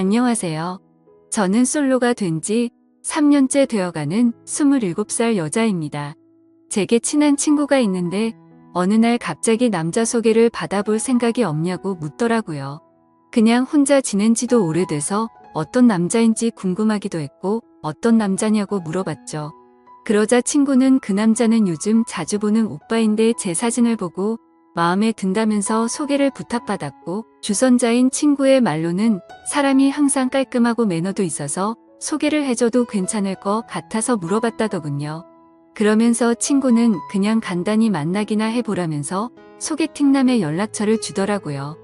안녕하세요. 저는 솔로가 된 지 3년째 되어가는 27살 여자입니다. 제게 친한 친구가 있는데 어느 날 갑자기 남자 소개를 받아볼 생각이 없냐고 묻더라고요. 그냥 혼자 지낸 지도 오래돼서 어떤 남자인지 궁금하기도 했고 어떤 남자냐고 물어봤죠. 그러자 친구는 그 남자는 요즘 자주 보는 오빠인데 제 사진을 보고 마음에 든다면서 소개를 부탁받았고 주선자인 친구의 말로는 사람이 항상 깔끔하고 매너도 있어서 소개를 해줘도 괜찮을 것 같아서 물어봤다더군요. 그러면서 친구는 그냥 간단히 만나기나 해보라면서 소개팅남의 연락처를 주더라고요.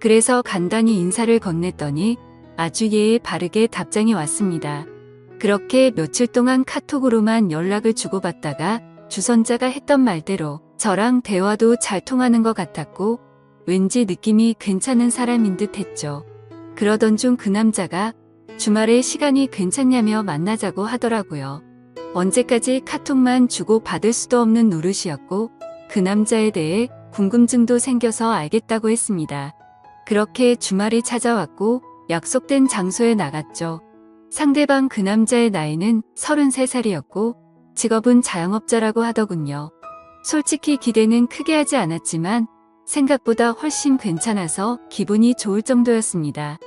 그래서 간단히 인사를 건넸더니 아주 예의 바르게 답장이 왔습니다. 그렇게 며칠 동안 카톡으로만 연락을 주고받다가 주선자가 했던 말대로 저랑 대화도 잘 통하는 것 같았고 왠지 느낌이 괜찮은 사람인 듯 했죠. 그러던 중 그 남자가 주말에 시간이 괜찮냐며 만나자고 하더라고요. 언제까지 카톡만 주고 받을 수도 없는 노릇이었고 그 남자에 대해 궁금증도 생겨서 알겠다고 했습니다. 그렇게 주말이 찾아왔고 약속된 장소에 나갔죠. 상대방 그 남자의 나이는 33살이었고 직업은 자영업자라고 하더군요. 솔직히 기대는 크게 하지 않았지만 생각보다 훨씬 괜찮아서 기분이 좋을 정도였습니다.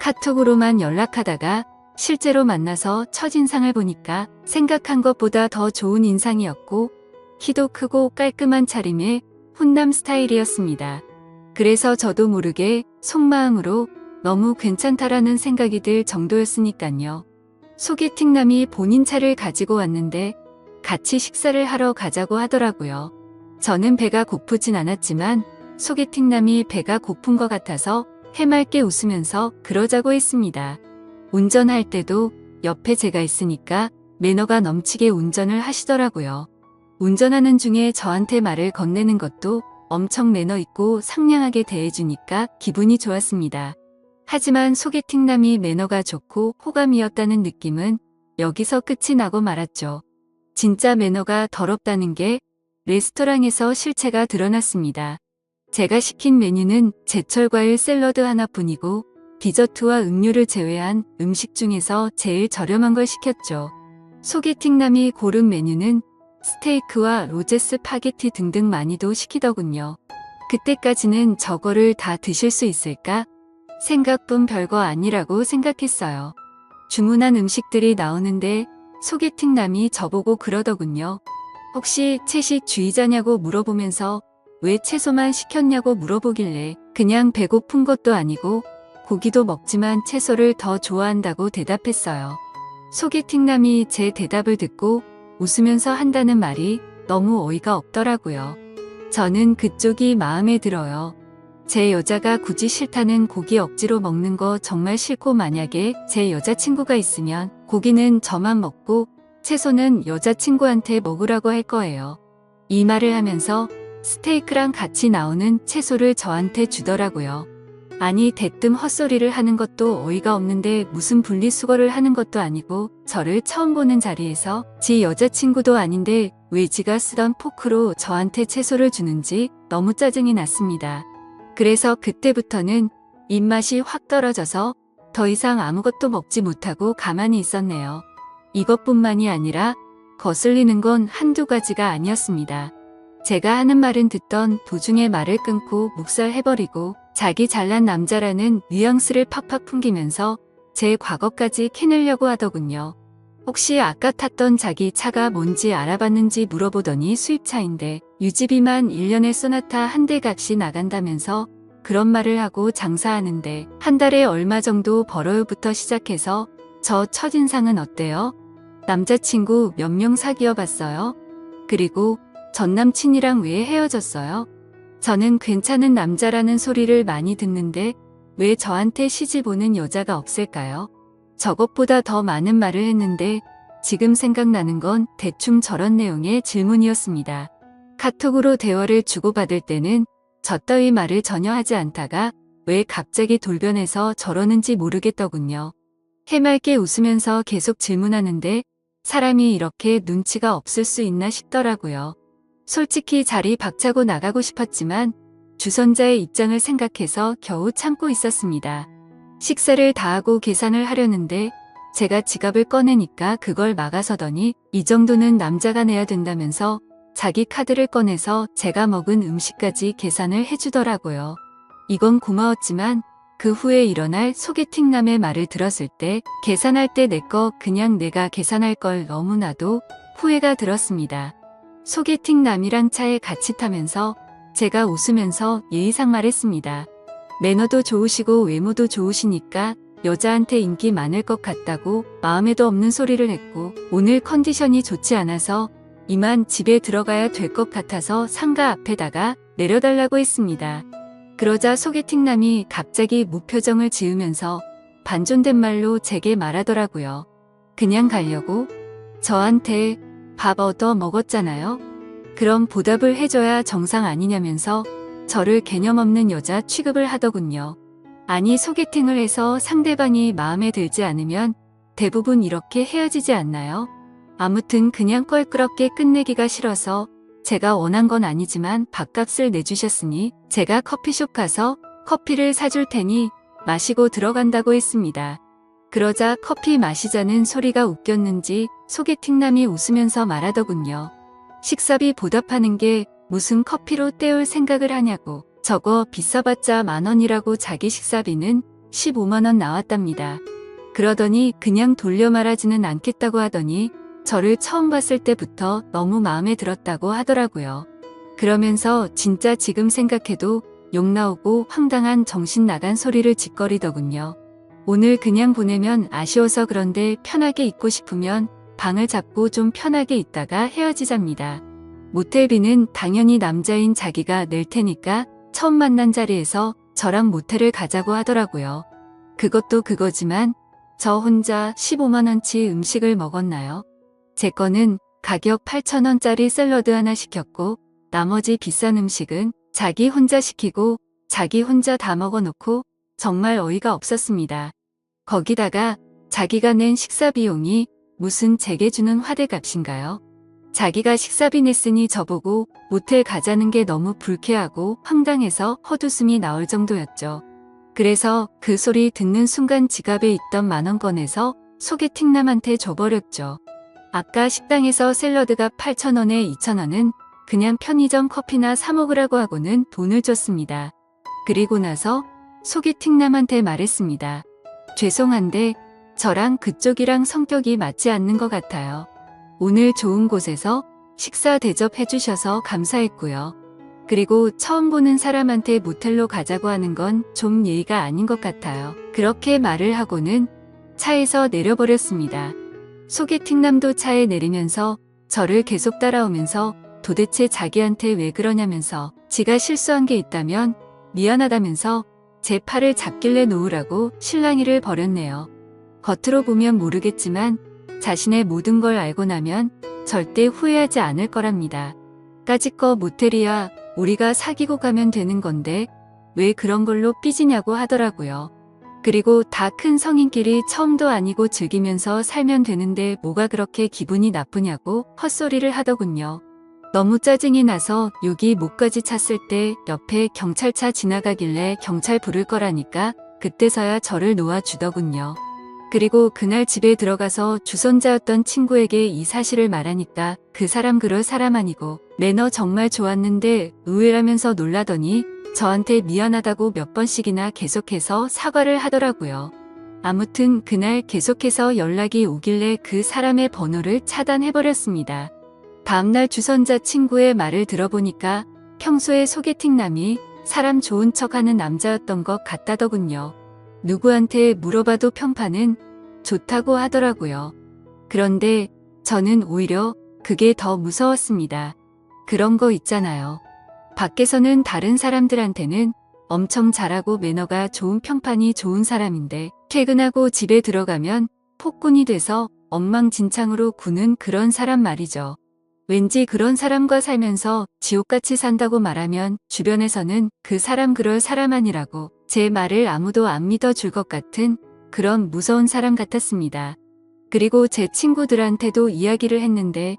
카톡으로만 연락하다가 실제로 만나서 첫인상을 보니까 생각한 것보다 더 좋은 인상이었고 키도 크고 깔끔한 차림의 훈남 스타일이었습니다. 그래서 저도 모르게 속마음으로 너무 괜찮다라는 생각이 들 정도였으니까요. 소개팅남이 본인 차를 가지고 왔는데 같이 식사를 하러 가자고 하더라고요. 저는 배가 고프진 않았지만 소개팅남이 배가 고픈 것 같아서 해맑게 웃으면서 그러자고 했습니다. 운전할 때도 옆에 제가 있으니까 매너가 넘치게 운전을 하시더라고요. 운전하는 중에 저한테 말을 건네는 것도 엄청 매너 있고 상냥하게 대해주니까 기분이 좋았습니다. 하지만 소개팅남이 매너가 좋고 호감이었다는 느낌은 여기서 끝이 나고 말았죠. 진짜 매너가 더럽다는 게 레스토랑에서 실체가 드러났습니다. 제가 시킨 메뉴는 제철 과일 샐러드 하나뿐이고 디저트와 음료를 제외한 음식 중에서 제일 저렴한 걸 시켰죠. 소개팅남이 고른 메뉴는 스테이크와 로제스 파게티 등등 많이도 시키더군요. 그때까지는 저거를 다 드실 수 있을까? 생각뿐 별거 아니라고 생각했어요. 주문한 음식들이 나오는데 소개팅남이 저보고 그러더군요. 혹시 채식 주의자냐고 물어보면서 왜 채소만 시켰냐고 물어보길래 그냥 배고픈 것도 아니고 고기도 먹지만 채소를 더 좋아한다고 대답했어요. 소개팅남이 제 대답을 듣고 웃으면서 한다는 말이 너무 어이가 없더라고요. 저는 그쪽이 마음에 들어요. 제 여자가 굳이 싫다는 고기 억지로 먹는 거 정말 싫고 만약에 제 여자친구가 있으면 고기는 저만 먹고 채소는 여자친구한테 먹으라고 할 거예요. 이 말을 하면서 스테이크랑 같이 나오는 채소를 저한테 주더라고요. 아니 대뜸 헛소리를 하는 것도 어이가 없는데 무슨 분리수거를 하는 것도 아니고 저를 처음 보는 자리에서 지 여자친구도 아닌데 왜 지가 쓰던 포크로 저한테 채소를 주는지 너무 짜증이 났습니다. 그래서 그때부터는 입맛이 확 떨어져서 더 이상 아무것도 먹지 못하고 가만히 있었네요. 이것뿐만이 아니라 거슬리는 건 한두 가지가 아니었습니다. 제가 하는 말은 듣던 도중에 말을 끊고 묵살해버리고 자기 잘난 남자라는 뉘앙스를 팍팍 풍기면서 제 과거까지 캐내려고 하더군요. 혹시 아까 탔던 자기 차가 뭔지 알아봤는지 물어보더니 수입차인데 유지비만 1년에 쏘나타 한 대 값이 나간다면서 그런 말을 하고 장사하는데 한 달에 얼마 정도 벌어요부터 시작해서 저 첫인상은 어때요? 남자친구 몇 명 사귀어 봤어요? 그리고 전 남친이랑 왜 헤어졌어요? 저는 괜찮은 남자라는 소리를 많이 듣는데 왜 저한테 시집 오는 여자가 없을까요? 저것보다 더 많은 말을 했는데 지금 생각나는 건 대충 저런 내용의 질문이었습니다. 카톡으로 대화를 주고받을 때는 저 따위 말을 전혀 하지 않다가 왜 갑자기 돌변해서 저러는지 모르겠더군요. 해맑게 웃으면서 계속 질문하는데 사람이 이렇게 눈치가 없을 수 있나 싶더라고요. 솔직히 자리 박차고 나가고 싶었지만 주선자의 입장을 생각해서 겨우 참고 있었습니다. 식사를 다 하고 계산을 하려는데 제가 지갑을 꺼내니까 그걸 막아서더니 이 정도는 남자가 내야 된다면서 자기 카드를 꺼내서 제가 먹은 음식까지 계산을 해주더라고요. 이건 고마웠지만 그 후에 일어날 소개팅남의 말을 들었을 때 계산할 때 내 거 그냥 내가 계산할 걸 너무나도 후회가 들었습니다. 소개팅남이랑 차에 같이 타면서 제가 웃으면서 예의상 말했습니다. 매너도 좋으시고 외모도 좋으시니까 여자한테 인기 많을 것 같다고 마음에도 없는 소리를 했고 오늘 컨디션이 좋지 않아서 이만 집에 들어가야 될 것 같아서 상가 앞에다가 내려달라고 했습니다. 그러자 소개팅남이 갑자기 무표정을 지으면서 반존된 말로 제게 말하더라고요. 그냥 가려고? 저한테 밥 얻어 먹었잖아요? 그럼 보답을 해줘야 정상 아니냐면서 저를 개념 없는 여자 취급을 하더군요. 아니 소개팅을 해서 상대방이 마음에 들지 않으면 대부분 이렇게 헤어지지 않나요? 아무튼 그냥 껄끄럽게 끝내기가 싫어서 제가 원한 건 아니지만 밥값을 내주셨으니 제가 커피숍 가서 커피를 사줄 테니 마시고 들어간다고 했습니다. 그러자 커피 마시자는 소리가 웃겼는지 소개팅남이 웃으면서 말하더군요. 식사비 보답하는 게 무슨 커피로 때울 생각을 하냐고. 저거 비싸봤자 만 원이라고 자기 식사비는 15만 원 나왔답니다. 그러더니 그냥 돌려 말하지는 않겠다고 하더니 저를 처음 봤을 때부터 너무 마음에 들었다고 하더라고요. 그러면서 진짜 지금 생각해도 욕 나오고 황당한 정신 나간 소리를 짓거리더군요. 오늘 그냥 보내면 아쉬워서 그런데 편하게 있고 싶으면 방을 잡고 좀 편하게 있다가 헤어지잡니다. 모텔비는 당연히 남자인 자기가 낼 테니까 처음 만난 자리에서 저랑 모텔을 가자고 하더라고요. 그것도 그거지만 저 혼자 15만원치 음식을 먹었나요? 제 거는 가격 8천원짜리 샐러드 하나 시켰고 나머지 비싼 음식은 자기 혼자 시키고 자기 혼자 다 먹어놓고 정말 어이가 없었습니다. 거기다가 자기가 낸 식사 비용이 무슨 제게 주는 화대값인가요? 자기가 식사비 냈으니 저보고 모텔 가자는 게 너무 불쾌하고 황당해서 헛웃음이 나올 정도였죠. 그래서 그 소리 듣는 순간 지갑에 있던 만원 꺼내서 소개팅남한테 줘버렸죠. 아까 식당에서 샐러드가 8,000원에 2,000원은 그냥 편의점 커피나 사 먹으라고 하고는 돈을 줬습니다. 그리고 나서 소개팅남한테 말했습니다. 죄송한데 저랑 그쪽이랑 성격이 맞지 않는 것 같아요. 오늘 좋은 곳에서 식사 대접해 주셔서 감사했고요. 그리고 처음 보는 사람한테 모텔로 가자고 하는 건 좀 예의가 아닌 것 같아요. 그렇게 말을 하고는 차에서 내려버렸습니다. 소개팅남도 차에 내리면서 저를 계속 따라오면서 도대체 자기한테 왜 그러냐면서 지가 실수한 게 있다면 미안하다면서 제 팔을 잡길래 놓으라고 실랑이를 벌였네요. 겉으로 보면 모르겠지만 자신의 모든 걸 알고 나면 절대 후회하지 않을 거랍니다. 까짓거 모텔이야 우리가 사귀고 가면 되는 건데 왜 그런 걸로 삐지냐고 하더라고요. 그리고 다 큰 성인끼리 처음도 아니고 즐기면서 살면 되는데 뭐가 그렇게 기분이 나쁘냐고 헛소리를 하더군요. 너무 짜증이 나서 여기 목까지 찼을 때 옆에 경찰차 지나가길래 경찰 부를 거라니까 그때서야 저를 놓아주더군요. 그리고 그날 집에 들어가서 주선자였던 친구에게 이 사실을 말하니까 그 사람 그럴 사람 아니고 매너 정말 좋았는데 의외라면서 놀라더니 저한테 미안하다고 몇 번씩이나 계속해서 사과를 하더라고요. 아무튼 그날 계속해서 연락이 오길래 그 사람의 번호를 차단해버렸습니다. 다음날 주선자 친구의 말을 들어보니까 평소에 소개팅남이 사람 좋은 척하는 남자였던 것 같다더군요. 누구한테 물어봐도 평판은 좋다고 하더라고요. 그런데 저는 오히려 그게 더 무서웠습니다. 그런 거 있잖아요. 밖에서는 다른 사람들한테는 엄청 잘하고 매너가 좋은 평판이 좋은 사람인데 퇴근하고 집에 들어가면 폭군이 돼서 엉망진창으로 구는 그런 사람 말이죠. 왠지 그런 사람과 살면서 지옥같이 산다고 말하면 주변에서는 그 사람 그럴 사람 아니라고 제 말을 아무도 안 믿어줄 것 같은 그런 무서운 사람 같았습니다. 그리고 제 친구들한테도 이야기를 했는데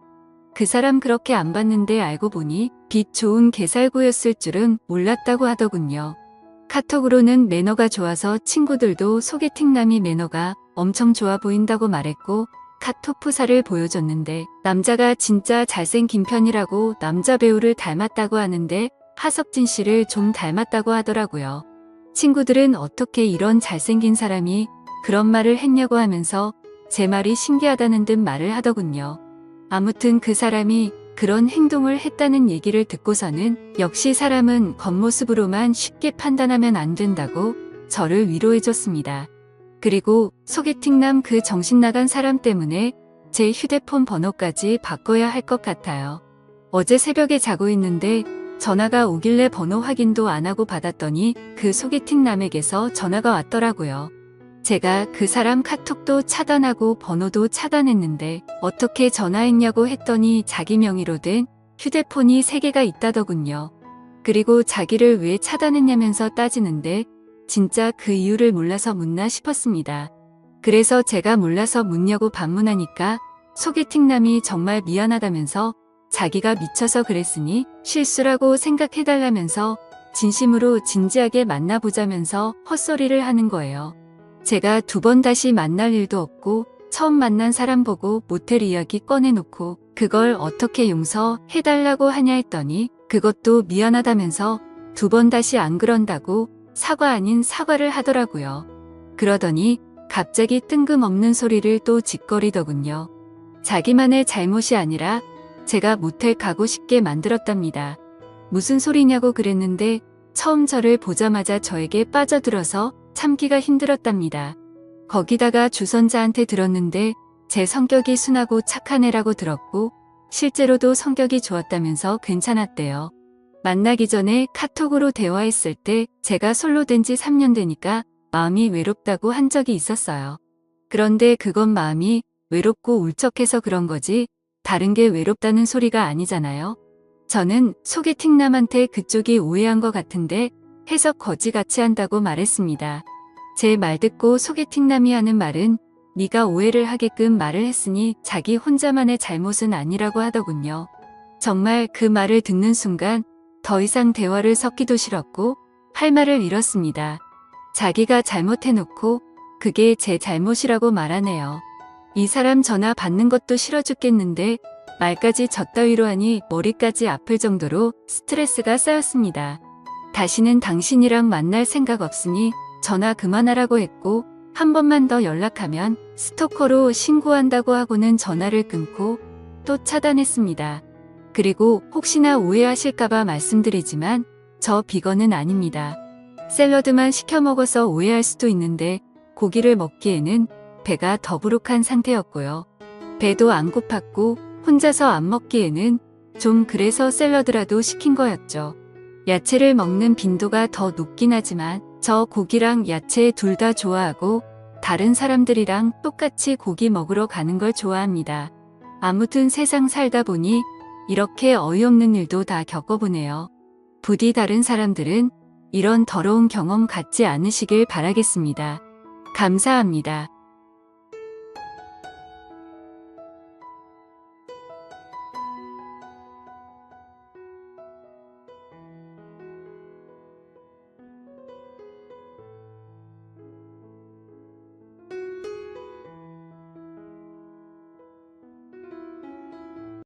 그 사람 그렇게 안 봤는데 알고 보니 빛 좋은 개살구였을 줄은 몰랐다고 하더군요. 카톡으로는 매너가 좋아서 친구들도 소개팅남이 매너가 엄청 좋아 보인다고 말했고 카톡 프사를 보여줬는데 남자가 진짜 잘생긴 편이라고 남자 배우를 닮았다고 하는데 하석진 씨를 좀 닮았다고 하더라고요. 친구들은 어떻게 이런 잘생긴 사람이 그런 말을 했냐고 하면서 제 말이 신기하다는 듯 말을 하더군요. 아무튼 그 사람이 그런 행동을 했다는 얘기를 듣고서는 역시 사람은 겉모습으로만 쉽게 판단하면 안 된다고 저를 위로해줬습니다. 그리고 소개팅남 그 정신 나간 사람 때문에 제 휴대폰 번호까지 바꿔야 할 것 같아요. 어제 새벽에 자고 있는데 전화가 오길래 번호 확인도 안 하고 받았더니 그 소개팅 남에게서 전화가 왔더라고요. 제가 그 사람 카톡도 차단하고 번호도 차단했는데 어떻게 전화했냐고 했더니 자기 명의로 된 휴대폰이 3개가 있다더군요. 그리고 자기를 왜 차단했냐면서 따지는데 진짜 그 이유를 몰라서 묻나 싶었습니다. 그래서 제가 몰라서 묻냐고 반문하니까 소개팅남이 정말 미안하다면서 자기가 미쳐서 그랬으니 실수라고 생각해달라면서 진심으로 진지하게 만나보자면서 헛소리를 하는 거예요. 제가 두 번 다시 만날 일도 없고 처음 만난 사람 보고 모텔 이야기 꺼내놓고 그걸 어떻게 용서해달라고 하냐 했더니 그것도 미안하다면서 두 번 다시 안 그런다고 사과 아닌 사과를 하더라고요. 그러더니 갑자기 뜬금없는 소리를 또 짓거리더군요. 자기만의 잘못이 아니라 제가 모텔 가고 싶게 만들었답니다. 무슨 소리냐고 그랬는데 처음 저를 보자마자 저에게 빠져들어서 참기가 힘들었답니다. 거기다가 주선자한테 들었는데 제 성격이 순하고 착한 애라고 들었고 실제로도 성격이 좋았다면서 괜찮았대요. 만나기 전에 카톡으로 대화했을 때 제가 솔로 된 지 3년 되니까 마음이 외롭다고 한 적이 있었어요. 그런데 그건 마음이 외롭고 울적해서 그런 거지 다른 게 외롭다는 소리가 아니잖아요. 저는 소개팅남한테 그쪽이 오해한 것 같은데 해석 거지같이 한다고 말했습니다. 제 말 듣고 소개팅남이 하는 말은 네가 오해를 하게끔 말을 했으니 자기 혼자만의 잘못은 아니라고 하더군요. 정말 그 말을 듣는 순간 더 이상 대화를 섞기도 싫었고 할 말을 잃었습니다. 자기가 잘못해놓고 그게 제 잘못이라고 말하네요. 이 사람 전화 받는 것도 싫어 죽겠는데 말까지 젖따위로 하니 머리까지 아플 정도로 스트레스가 쌓였습니다. 다시는 당신이랑 만날 생각 없으니 전화 그만하라고 했고 한 번만 더 연락하면 스토커로 신고한다고 하고는 전화를 끊고 또 차단했습니다. 그리고 혹시나 오해하실까봐 말씀드리지만 저 비건은 아닙니다. 샐러드만 시켜 먹어서 오해할 수도 있는데 고기를 먹기에는 배가 더부룩한 상태였고요. 배도 안 고팠고 혼자서 안 먹기에는 좀 그래서 샐러드라도 시킨 거였죠. 야채를 먹는 빈도가 더 높긴 하지만 저 고기랑 야채 둘 다 좋아하고 다른 사람들이랑 똑같이 고기 먹으러 가는 걸 좋아합니다. 아무튼 세상 살다 보니 이렇게 어이없는 일도 다 겪어보네요. 부디 다른 사람들은 이런 더러운 경험 갖지 않으시길 바라겠습니다. 감사합니다.